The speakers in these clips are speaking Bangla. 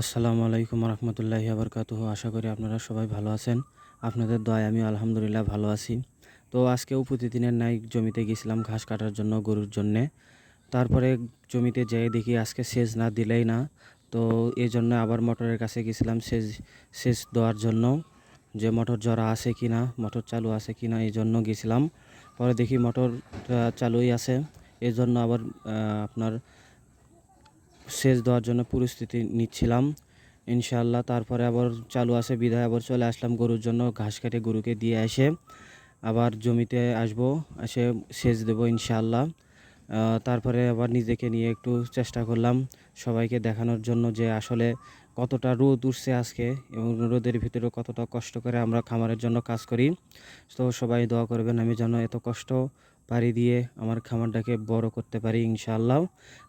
আসসালামু আলাইকুম রহমতুল্লাহি আবরকাতুহ আশা করি আপনারা সবাই ভালো আছেন। আপনাদের দয় আমি আলহামদুলিল্লাহ ভালো আছি। তো আজকেও প্রতিদিনের নাই জমিতে গেছিলাম ঘাস কাটার জন্য গরুর জন্যে। তারপরে জমিতে যেয়ে দেখি আজকে সেচ না দিলেই না। তো এই জন্য আবার মোটরের কাছে গেছিলাম সেচ সেচ দেওয়ার জন্য। যে মোটর জরা আছে কি না, মোটর চালু আছে কি না, এই জন্য গেছিলাম। পরে দেখি মোটর চালুই আছে। এই জন্য আবার আপনার সেচ দেওয়ার জন্য পরিস্থিতি নিচ্ছিলাম। ইনশাআল্লাহ তারপরে আবার চালু আছে বিদায় আবার চলে আসলাম গরুর জন্য ঘাস কেটে গরুকে দিয়ে এসে আবার জমিতে আসব এসে সেচ দেবো ইনশাআল্লাহ। আহ, তারপরে আবার নিজেকে নিয়ে একটু চেষ্টা করলাম সবাইকে দেখানোর জন্য যে আসলে কতটা রোদ উঠছে আজকে এবং রোদের ভিতরে কতটা কষ্ট করে আমরা খামারের জন্য কাজ করি। তো সবাই দোয়া করবেন আমি যেন এত কষ্ট পাড়ি দিয়ে আমার খামারটাকে বড় করতে পারি ইনশাআল্লাহ।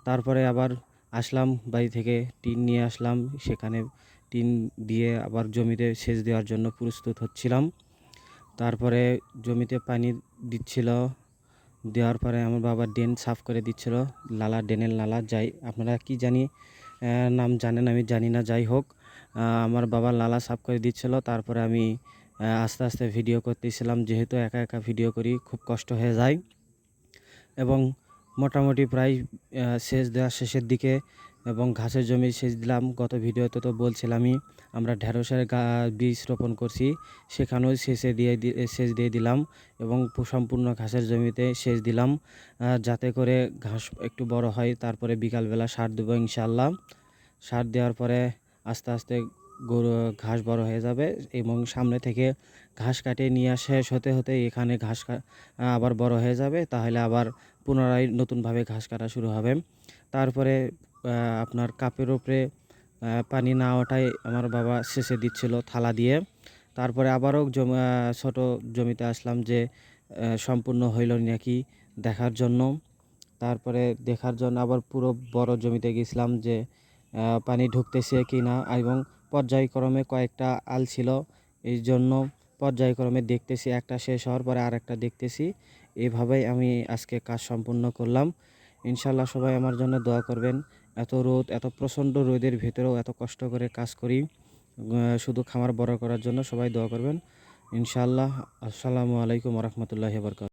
তারপরে আবার আসলাম, বাড়ি থেকে টিন নিয়ে আসলাম। সেখানে টিন দিয়ে আবার জমিতে সেচ দেওয়ার জন্য প্রস্তুত হচ্ছিলাম। তারপরে জমিতে পানি দিচ্ছিল। দেওয়ার পরে আমার বাবা ড্রেন সাফ করে দিচ্ছিল। লালা ড্রেনের লালা যাই, আপনারা কি জানি নাম জানেন, আমি জানি না, যাই হোক। আমার বাবা লালা সাফ করে দিচ্ছিল। তারপরে আমি আস্তে আস্তে ভিডিও করতেছিলাম। যেহেতু একা একা ভিডিও করি, খুব কষ্ট হয়ে যায়। এবং মোটামুটি প্রায় সেচ দেওয়ার শেষের দিকে এবং ঘাসের জমি সেচ দিলাম। গত ভিডিওতে তো বলছিলামই, আমরা ঢেঁড়সের গা, বীজ রোপণ করছি। সেখানেও সেচে দিয়ে সেচ দিয়ে দিলাম এবং সম্পূর্ণ ঘাসের জমিতে সেচ দিলাম যাতে করে ঘাস একটু বড় হয়। তারপরে বিকালবেলা সার দেবো ইনশাল্লাহ সার দেওয়ার পরে আস্তে আস্তে গরু ঘাস বড় হয়ে যাবে এবং সামনে থেকে ঘাস কাটিয়ে নিয়ে আসা। শেষ হতে হতে এখানে ঘাস আবার বড় হয়ে যাবে। তাহলে আবার পুনরায় নতুনভাবে ঘাস কাটা শুরু হবে। তারপরে আপনার কাপের উপরে পানি না ওঠায় আমার বাবা সেচে দিচ্ছিল থালা দিয়ে। তারপরে আবারও জমি ছোটো জমিতে আসলাম যে সম্পূর্ণ হইল নাকি দেখার জন্য। তারপরে দেখার জন্য আবার পুরো বড় জমিতে গেছিলাম যে পানি ঢুকতেছে কি না এবং পর্যায়ক্রমে কয়েকটা আল ছিল। এই জন্য পর্যায়ক্রমে দেখতেছি, একটা শেষ হওয়ার পরে আর একটা দেখতেছি। এভাবেই আমি আজকে কাজ সম্পূর্ণ করলাম। ইনশাল্লাহ সবাই আমার জন্য দোয়া করবেন। এত রোদ, এত প্রচণ্ড রোদের ভেতরেও এত কষ্ট করে কাজ করি শুধু খামার বড় করার জন্য সবাই দোয়া করবেন। ইনশাল্লাহ আসসালামু আলাইকুম রহমতুল্লাহ বরকাত